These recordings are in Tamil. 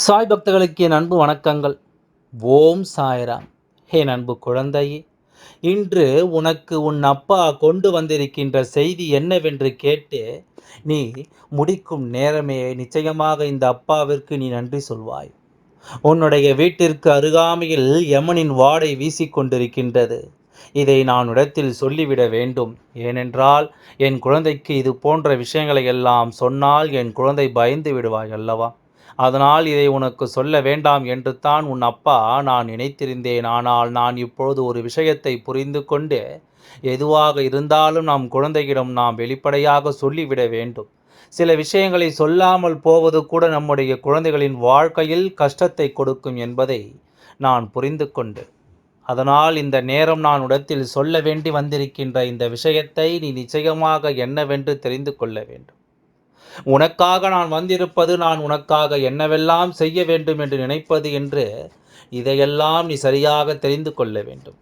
சாய் பக்தர்களுக்கு என் அன்பு வணக்கங்கள். ஓம் சாய்ராம். என் அன்பு குழந்தையே இன்று உனக்கு உன் அப்பா கொண்டு வந்திருக்கின்ற செய்தி என்னவென்று கேட்டு நீ முடிக்கும் நேரமே நிச்சயமாக இந்த அப்பாவிற்கு நீ நன்றி சொல்வாய். உன்னுடைய வீட்டிற்கு அருகாமையில் யமனின் வாடை வீசிக்கொண்டிருக்கின்றது இதை நான் இடத்தில் சொல்லிவிட வேண்டும். ஏனென்றால் என் குழந்தைக்கு இது போன்ற விஷயங்களை எல்லாம் சொன்னால் என் குழந்தை பயந்து விடுவாய் அல்லவா? அதனால் இதை உனக்கு சொல்ல வேண்டாம் என்று தான் உன் அப்பா நான் நினைத்திருந்தேன். ஆனால் நான் இப்பொழுது ஒரு விஷயத்தை புரிந்து கொண்டு எதுவாக இருந்தாலும் நம் குழந்தையிடம் நாம் வெளிப்படையாக சொல்லிவிட வேண்டும். சில விஷயங்களை சொல்லாமல் போவது கூட நம்முடைய குழந்தைகளின் வாழ்க்கையில் கஷ்டத்தை கொடுக்கும் என்பதை நான் புரிந்து கொண்டு. அதனால் இந்த நேரம் நான் உடத்தில் சொல்ல வேண்டி வந்திருக்கின்ற இந்த விஷயத்தை நீ நிச்சயமாக என்னவென்று தெரிந்து கொள்ள வேண்டும். உனக்காக நான் வந்திருப்பது நான் உனக்காக என்னவெல்லாம் செய்ய வேண்டும் என்று நினைப்பது என்று இதையெல்லாம் நீ சரியாக தெரிந்து கொள்ள வேண்டும்.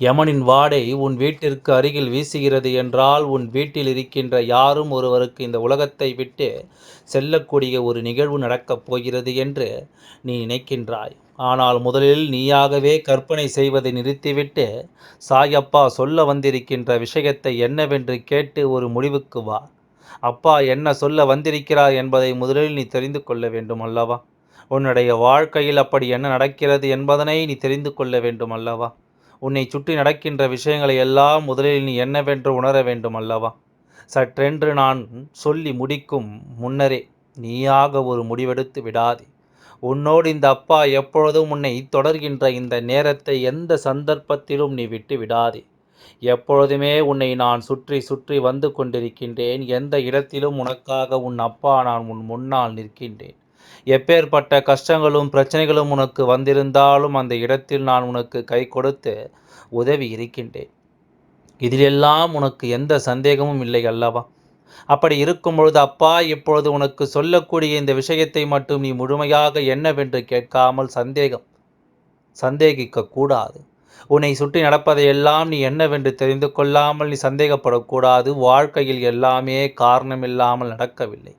யமனின் வாடை உன் வீட்டிற்கு அருகில் வீசுகிறது என்றால் உன் வீட்டில் இருக்கின்ற யாரும் ஒருவருக்கு இந்த உலகத்தை விட்டு செல்லக்கூடிய ஒரு நிகழ்வு நடக்கப் போகிறது என்று நீ நினைக்கின்றாய். ஆனால் முதலில் நீயாகவே கற்பனை செய்வதை நிறுத்திவிட்டு சாயப்பா சொல்ல வந்திருக்கின்ற விஷயத்தை என்னவென்று கேட்டு ஒரு முடிவுக்கு வா. அப்பா என்ன சொல்ல வந்திருக்கிறார் என்பதை முதலில் நீ தெரிந்து கொள்ள வேண்டும் அல்லவா? உன்னுடைய வாழ்க்கையில் அப்படி என்ன நடக்கிறது என்பதனை நீ தெரிந்து கொள்ள வேண்டும் அல்லவா? உன்னை சுற்றி நடக்கின்ற விஷயங்களை எல்லாம் முதலில் நீ என்னவென்று உணர வேண்டும் அல்லவா? சற்றென்று நான் சொல்லி முடிக்கும் முன்னரே நீயாக ஒரு முடிவெடுத்து விடாதே. உன்னோடு இந்த அப்பா எப்பொழுதும் உன்னை தொடர்கின்ற இந்த நேரத்தை எந்த சந்தர்ப்பத்திலும் நீ விட்டு விடாதே. எப்பொழுதுமே உன்னை நான் சுற்றி சுற்றி வந்து கொண்டிருக்கின்றேன். எந்த இடத்திலும் உனக்காக உன் அப்பா நான் உன் முன்னால் நிற்கின்றேன். எப்பேற்பட்ட கஷ்டங்களும் பிரச்சனைகளும் உனக்கு வந்திருந்தாலும் அந்த இடத்தில் நான் உனக்கு கை கொடுத்து உதவி இருக்கின்றேன். இதிலெல்லாம் உனக்கு எந்த சந்தேகமும் இல்லை அல்லவா? அப்படி இருக்கும் பொழுது அப்பா இப்பொழுது உனக்கு சொல்லக்கூடிய இந்த விஷயத்தை மட்டும் நீ முழுமையாக என்னவென்று கேட்காமல் சந்தேகம் சந்தேகிக்க கூடாது உன்னை சுற்றி நடப்பதையெல்லாம் நீ என்னவென்று தெரிந்து கொள்ளாமல் நீ சந்தேகப்படக்கூடாது. வாழ்க்கையில் எல்லாமே காரணமில்லாமல் நடக்கவில்லை.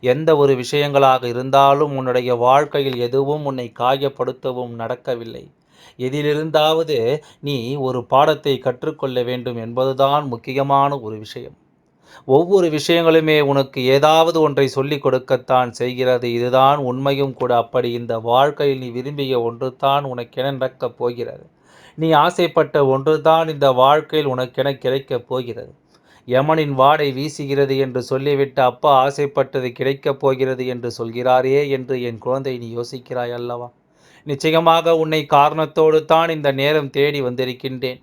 எந்த ஒரு விஷயங்களாக இருந்தாலும் உன்னுடைய வாழ்க்கையில் எதுவும் உன்னை காயப்படுத்தவும் நடக்கவில்லை. எதிலிருந்தாவது நீ ஒரு பாடத்தை கற்றுக்கொள்ள வேண்டும் என்பதுதான் முக்கியமான ஒரு விஷயம். ஒவ்வொரு விஷயங்களுமே உனக்கு ஏதாவது ஒன்றை சொல்லிக் கொடுக்கத்தான் செய்கிறது. இதுதான் உண்மையும் கூட. அப்படி இந்த வாழ்க்கையில் நீ விரும்பிய ஒன்று தான் உனக்கென நடக்கப் போகிறது. நீ ஆசைப்பட்ட ஒன்றுதான் இந்த வாழ்க்கையில் உனக்கென கிடைக்கப் போகிறது. யமனின் வாடை வீசுகிறது என்று சொல்லிவிட்டு அப்பா ஆசைப்பட்டது கிடைக்கப் போகிறது என்று சொல்கிறாரே என்று என் குழந்தை நீ யோசிக்கிறாய் அல்லவா? நிச்சயமாக உன்னை காரணத்தோடு தான் இந்த நேரம் தேடி வந்திருக்கின்றேன்.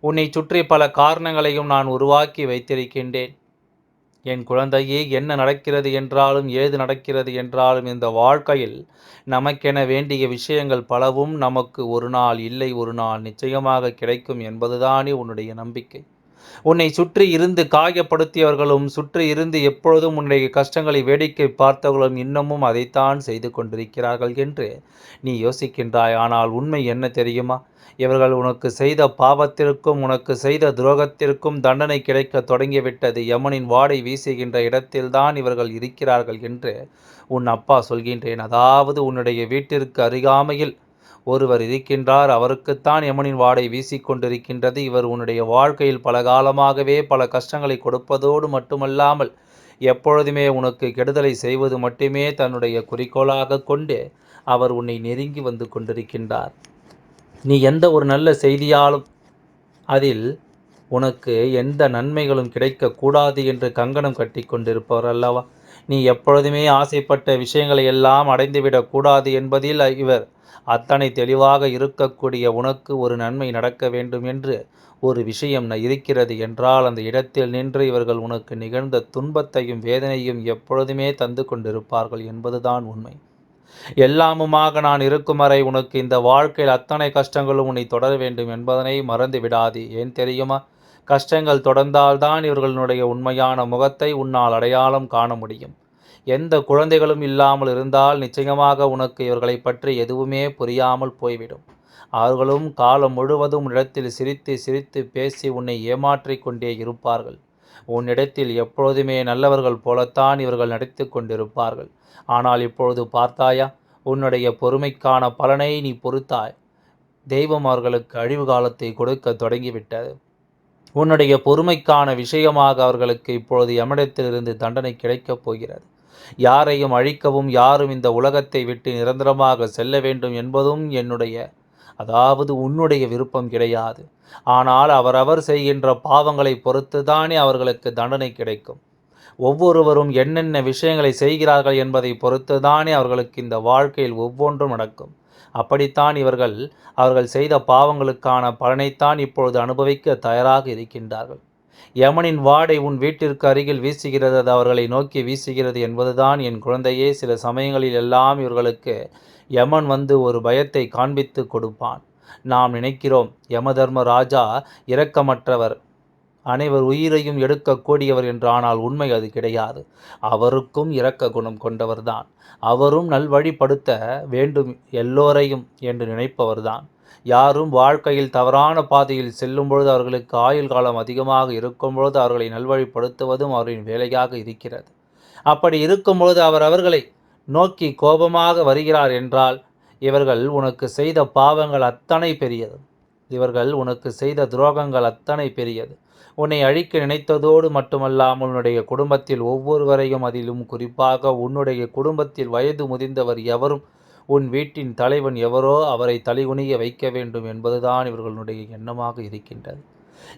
உன்னை சுற்றி பல காரணங்களையும் நான் உருவாக்கி வைத்திருக்கின்றேன். என் குழந்தையே என்ன நடக்கிறது என்றாலும் ஏது நடக்கிறது என்றாலும் இந்த வாழ்க்கையில் நமக்கென வேண்டிய விஷயங்கள் பலவும் நமக்கு ஒரு நாள் இல்லை ஒரு நாள் நிச்சயமாக கிடைக்கும் என்பதுதானே உன்னுடைய நம்பிக்கை. உன்னை சுற்றி இருந்து காயப்படுத்தியவர்களும் சுற்றி இருந்து எப்பொழுதும் உன்னுடைய கஷ்டங்களை வேடிக்கை பார்த்தவர்களும் இன்னமும் அதைத்தான் செய்து கொண்டிருக்கிறார்கள் என்று நீ யோசிக்கின்றாய். ஆனால் உண்மை என்ன தெரியுமா? இவர்கள் உனக்கு செய்த பாவத்திற்கும் உனக்கு செய்த துரோகத்திற்கும் தண்டனை கிடைக்க தொடங்கிவிட்டது. யமனின் வாடை வீசுகின்ற இடத்தில்தான் இவர்கள் இருக்கிறார்கள் என்று உன் அப்பா சொல்கின்றேன். அதாவது உன்னுடைய வீட்டிற்கு அருகாமையில் ஒருவர் இருக்கின்றார். அவருக்குத்தான் யமனின் வாடை வீசிக்கொண்டிருக்கின்றது இவர் உன்னுடைய வாழ்க்கையில் பல காலமாகவே பல கஷ்டங்களை கொடுப்பதோடு மட்டுமல்லாமல் எப்பொழுதுமே உனக்கு கெடுதலை செய்வது மட்டுமே தன்னுடைய குறிக்கோளாக கொண்டு அவர் உன்னை நெருங்கி வந்து கொண்டிருக்கின்றார். நீ எந்த ஒரு நல்ல செய்தியாலும் அதில் உனக்கு எந்த நன்மைகளும் கிடைக்கக்கூடாது என்று கங்கணம் கட்டி கொண்டிருப்பவர் அல்லவா? நீ எப்பொழுதுமே ஆசைப்பட்ட விஷயங்களை எல்லாம் அடைந்துவிடக்கூடாது என்பதில் இவர் அத்தனை தெளிவாக இருக்கக்கூடிய உனக்கு ஒரு நன்மை நடக்க வேண்டும் என்று ஒரு விஷயம் இருக்கிறது என்றால் அந்த இடத்தில் நின்று இவர்கள் உனக்கு நிகழ்ந்த துன்பத்தையும் வேதனையும் எப்பொழுதுமே தந்து கொண்டிருப்பார்கள் என்பதுதான் உண்மை. எல்லாமுமாக நான் இருக்கும் வரை உனக்கு இந்த வாழ்க்கையில் அத்தனை கஷ்டங்களும் உன்னை தொடர வேண்டும் என்பதனை மறந்து விடாது. ஏன் தெரியுமா? கஷ்டங்கள் தொடர்ந்தால்தான் இவர்களுடைய உண்மையான முகத்தை உன்னால் அடையாளம் காண முடியும். எந்த குழந்தைகளும் இல்லாமல் இருந்தால் நிச்சயமாக உனக்கு இவர்களை பற்றி எதுவுமே புரியாமல் போய்விடும். அவர்களும் காலம் முழுவதும் இடத்தில் சிரித்து சிரித்து பேசி உன்னை ஏமாற்றிக் கொண்டே இருப்பார்கள். உன்னிடத்தில் எப்பொழுதுமே நல்லவர்கள் போலத்தான் இவர்கள் நடித்து கொண்டிருப்பார்கள். ஆனால் இப்பொழுது பார்த்தாயா உன்னுடைய பொறுமைக்கான பலனை நீ பொறுத்தாய். தெய்வம் அவர்களுக்கு அழிவு காலத்தை கொடுக்க தொடங்கிவிட்டது. உன்னுடைய பொறுமைக்கான விஷயமாக அவர்களுக்கு இப்பொழுது எமிடத்திலிருந்து தண்டனை கிடைக்கப் போகிறது. யாரையும் அழிக்கவும் யாரும் இந்த உலகத்தை விட்டு நிரந்தரமாக செல்ல வேண்டும் என்பதும் என்னுடைய அதாவது உன்னுடைய விருப்பம் கிடையாது. ஆனால் அவரவர் செய்கின்ற பாவங்களை பொறுத்துதானே அவர்களுக்கு தண்டனை கிடைக்கும். ஒவ்வொருவரும் என்னென்ன விஷயங்களை செய்கிறார்கள் என்பதை பொறுத்துதானே அவர்களுக்கு இந்த வாழ்க்கையில் ஒவ்வொன்றும் நடக்கும். அப்படித்தான் இவர்கள் அவர்கள் செய்த பாவங்களுக்கான பலனைத்தான் இப்பொழுது அனுபவிக்க தயாராக இருக்கின்றார்கள். யமனின் வாடை உன் வீட்டிற்கு அருகில் வீசுகிறது அது அவர்களை நோக்கி வீசுகிறது என்பதுதான் என் குழந்தையே. சில சமயங்களில் எல்லாம் இவர்களுக்கு யமன் வந்து ஒரு பயத்தை காண்பித்து கொடுப்பான். நாம் நினைக்கிறோம் யமதர்ம ராஜா இரக்கமற்றவர். அனைவர் உயிரையும் எடுக்கக்கூடியவர் என்று ஆனால் உண்மை அது கிடையாது. அவருக்கும் இரக்க குணம் கொண்டவர்தான். அவரும் நல்வழிப்படுத்த வேண்டும் எல்லோரையும் என்று நினைப்பவர்தான். யாரும் வாழ்க்கையில் தவறான பாதையில் செல்லும் பொழுது அவர்களுக்கு ஆயுள் காலம் அதிகமாக இருக்கும் பொழுது அவர்களை நல்வழிப்படுத்துவதும் அவரின் வேலையாக இருக்கிறது. அப்படி இருக்கும் பொழுது அவர் அவர்களை நோக்கி கோபமாக வருகிறார் என்றால் இவர்கள் உனக்கு செய்த பாவங்கள் அத்தனை பெரியது. இவர்கள் உனக்கு செய்த துரோகங்கள் அத்தனை பெரியது. உன்னை அழிக்க நினைத்ததோடு மட்டுமல்லாமல் உன்னுடைய குடும்பத்தில் ஒவ்வொருவரையும் அதிலும் குறிப்பாக உன்னுடைய குடும்பத்தில் வயது முதிர்ந்தவர் எவரும் உன் வீட்டின் தலைவன் எவரோ அவரை தலைகுனிய வைக்க வேண்டும் என்பதுதான் இவர்களுடைய எண்ணமாக இருக்கின்றது.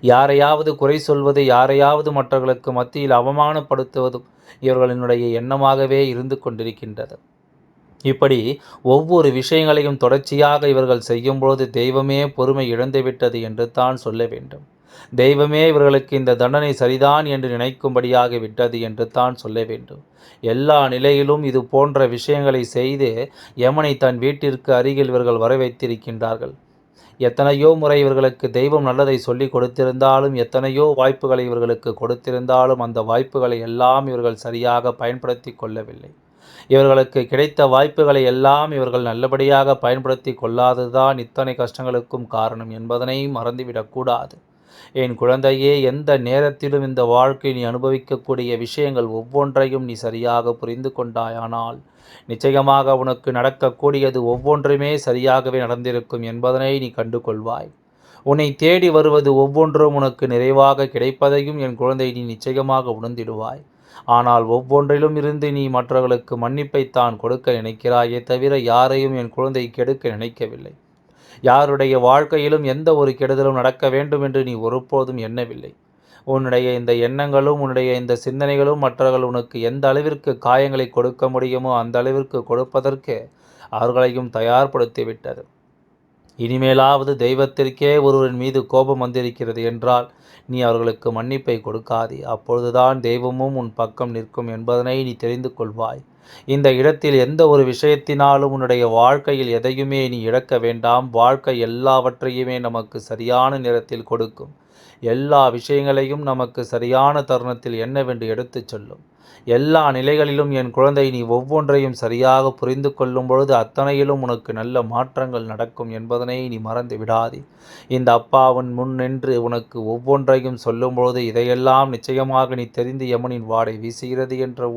யாரையாவது குறை சொல்வது யாரையாவது மற்றவர்களுக்கு மத்தியில் அவமானப்படுத்துவதும் இவர்களினுடைய எண்ணமாகவே இருந்து கொண்டிருக்கின்றது. இப்படி ஒவ்வொரு விஷயங்களையும் தொடர்ச்சியாக இவர்கள் செய்யும்போது தெய்வமே பொறுமை இழந்துவிட்டது என்று தான் சொல்ல வேண்டும். தெய்வமே இவர்களுக்கு இந்த தண்டனை சரிதான் என்று நினைக்கும்படியாக விட்டது என்று தான் சொல்ல வேண்டும். எல்லா நிலையிலும் இது போன்ற விஷயங்களை செய்து யமனை தன் வீட்டிற்கு அருகில் இவர்கள் வர வைத்திருக்கின்றார்கள் எத்தனையோ முறை இவர்களுக்கு தெய்வம் நல்லதை சொல்லி கொடுத்திருந்தாலும் எத்தனையோ வாய்ப்புகளை இவர்களுக்கு கொடுத்திருந்தாலும் அந்த வாய்ப்புகளை எல்லாம் இவர்கள் சரியாக பயன்படுத்தி கொள்ளவில்லை. இவர்களுக்கு கிடைத்த வாய்ப்புகளை எல்லாம் இவர்கள் நல்லபடியாக பயன்படுத்தி கொள்ளாததுதான் இத்தனை கஷ்டங்களுக்கும் காரணம் என்பதனை மறந்துவிடக்கூடாது என் குழந்தையே எந்த நேரத்திலும் இந்த வாழ்க்கை நீ அனுபவிக்கக்கூடிய விஷயங்கள் ஒவ்வொன்றையும் நீ சரியாக புரிந்து கொண்டாயானால் நிச்சயமாக உனக்கு நடக்கக்கூடியது ஒவ்வொன்றுமே சரியாகவே நடந்திருக்கும் என்பதனை நீ கண்டு கொள்வாய் உன்னை தேடி வருவது ஒவ்வொன்றும் உனக்கு நிறைவாக கிடைப்பதையும் என் குழந்தை நீ நிச்சயமாக உணர்ந்திடுவாய். ஆனால் ஒவ்வொன்றிலும் இருந்து நீ மற்றவர்களுக்கு மன்னிப்பை தான் கொடுக்க நினைக்கிறாயே தவிர யாரையும் என் குழந்தை கெடுக்க நினைக்கவில்லை. யாருடைய வாழ்க்கையிலும் எந்த ஒரு கெடுதலும் நடக்க வேண்டும் என்று நீ ஒருபோதும் எண்ணவில்லை. உன்னுடைய இந்த எண்ணங்களும் உன்னுடைய இந்த சிந்தனைகளும் மற்றவர்கள் உனக்கு எந்த அளவிற்கு காயங்களை கொடுக்க முடியுமோ அந்த அளவிற்கு கொடுப்பதற்கு அவர்களையும் தயார்படுத்திவிட்டது. இனிமேலாவது தெய்வத்திற்கே ஒருவரின் மீது கோபம் வந்திருக்கிறது என்றால் நீ அவர்களுக்கு மன்னிப்பை கொடுக்காதே. அப்பொழுதுதான் தெய்வமும் உன் பக்கம் நிற்கும் என்பதனை நீ தெரிந்து கொள்வாய். இந்த இடத்தில் எந்த ஒரு விஷயத்தினாலும் உன்னுடைய வாழ்க்கையில் எதையுமே நீ இழக்க வேண்டாம். வாழ்க்கை எல்லாவற்றையுமே நமக்கு சரியான நேரத்தில் கொடுக்கும். எல்லா விஷயங்களையும் நமக்கு சரியான தருணத்தில் என்னவென்று எடுத்துச் சொல்லும். எல்லா நிலைகளிலும் என் குழந்தை நீ ஒவ்வொன்றையும் சரியாக புரிந்து கொள்ளும் பொழுது அத்தனையிலும் உனக்கு நல்ல மாற்றங்கள் நடக்கும் என்பதனை நீ மறந்து விடாதே. இந்த அப்பாவின் முன் நின்று உனக்கு ஒவ்வொன்றையும் சொல்லும் பொழுது இதையெல்லாம் நிச்சயமாக நீ தெரிந்து யமுனின் வாடை வீசுகிறது என்ற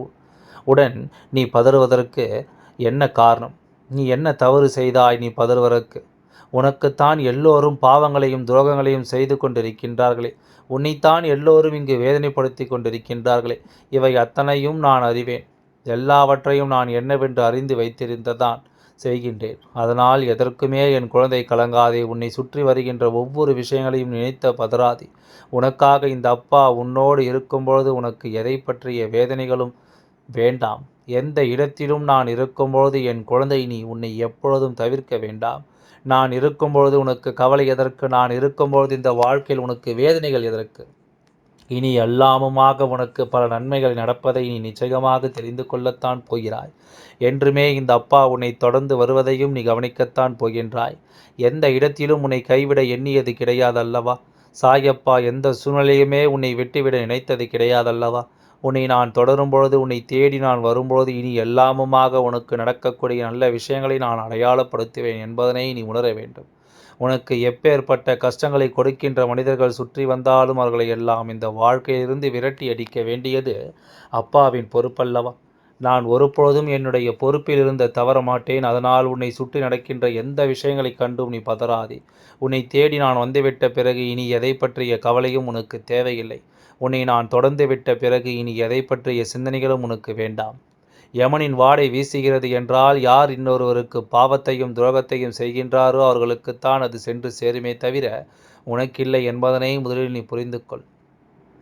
உடன் நீ பதறுவதற்கு என்ன காரணம்? நீ என்ன தவறு செய்தாய் நீ பதறுவதற்கு? உனக்குத்தான் எல்லோரும் பாவங்களையும் துரோகங்களையும் செய்து கொண்டிருக்கின்றார்களே. உன்னைத்தான் எல்லோரும் இங்கு வேதனைப்படுத்தி கொண்டிருக்கின்றார்களே. இவை அத்தனையும் நான் அறிவேன். எல்லாவற்றையும் நான் என்னவென்று அறிந்து வைத்திருந்ததான் செய்கின்றேன். அதனால் எதற்குமே என் குழந்தை கலங்காதே. உன்னை சுற்றி வருகின்ற ஒவ்வொரு விஷயங்களையும் நினைத்த பதறாதே. உனக்காக இந்த அப்பா உன்னோடு இருக்கும்பொழுது உனக்கு எதை பற்றிய வேதனைகளும் வேண்டாம். எந்த இடத்திலும் நான் இருக்கும்பொழுது என் குழந்தை நீ உன்னை எப்பொழுதும் தவிர்க்க வேண்டாம். நான் இருக்கும்பொழுது உனக்கு கவலை எதற்கு? நான் இருக்கும்பொழுது இந்த வாழ்க்கையில் உனக்கு வேதனைகள் எதற்கு? இனி எல்லாமுமாக உனக்கு பல நன்மைகள் நடப்பதை நீ நிச்சயமாக தெரிந்து கொள்ளத்தான் போகிறாய். என்றுமே இந்த அப்பா உன்னை தொடர்ந்து வருவதையும் நீ கவனிக்கத்தான் போகின்றாய். எந்த இடத்திலும் உன்னை கைவிட எண்ணியது கிடையாதல்லவா? சாயப்பா எந்த சூழ்நிலையுமே உன்னை விட்டுவிட நினைத்தது கிடையாதல்லவா? உன்னை நான் தொடரும் பொழுது உன்னை தேடி நான் வரும்பொழுது இனி எல்லாமுமாக உனக்கு நடக்கக்கூடிய நல்ல விஷயங்களை நான் அடையாளப்படுத்துவேன் என்பதனை நீ உணர வேண்டும். உனக்கு எப்பேற்பட்ட கஷ்டங்களை கொடுக்கின்ற மனிதர்கள் சுற்றி வந்தாலும் அவர்களை எல்லாம் இந்த வாழ்க்கையிலிருந்து விரட்டி அடிக்க வேண்டியது அப்பாவின் பொறுப்பல்லவா? நான் ஒருபொழுதும் என்னுடைய பொறுப்பில் இருந்த தவற மாட்டேன். அதனால் உன்னை சுற்றி நடக்கின்ற எந்த விஷயங்களைக் கண்டும் நீ பதறாதே. உன்னை தேடி நான் வந்துவிட்ட பிறகு இனி எதை பற்றிய கவலையும் உனக்கு தேவையில்லை. உன்னை நான் தொடர்ந்து விட்ட பிறகு இனி எதை பற்றிய சிந்தனைகளும் உனக்கு வேண்டாம். யமனின் வாடை வீசுகிறது என்றால் யார் இன்னொருவருக்கு பாவத்தையும் துரோகத்தையும் செய்கின்றாரோ அவர்களுக்குத்தான் அது சென்று சேருமே தவிர உனக்கில்லை என்பதனை முதலில் நீ புரிந்து கொள்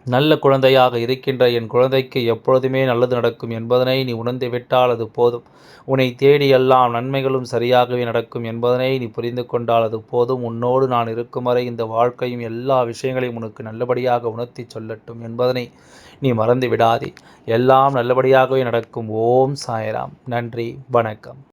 நல்ல குழந்தையாக இருக்கின்ற என் குழந்தைக்கு எப்பொழுதுமே நல்லது நடக்கும் என்பதனை நீ உணர்ந்து விட்டால் அது போதும். உன்னை தேடி எல்லாம் நன்மைகளும் சரியாகவே நடக்கும் என்பதனை நீ புரிந்து கொண்டால் அது போதும். உன்னோடு நான் இருக்கும் வரை இந்த வாழ்க்கையும் எல்லா விஷயங்களையும் உனக்கு நல்லபடியாக உணர்த்தி சொல்லட்டும் என்பதனை நீ மறந்து விடாதே. எல்லாம் நல்லபடியாகவே நடக்கும். ஓம் சாய்ராம். நன்றி. வணக்கம்.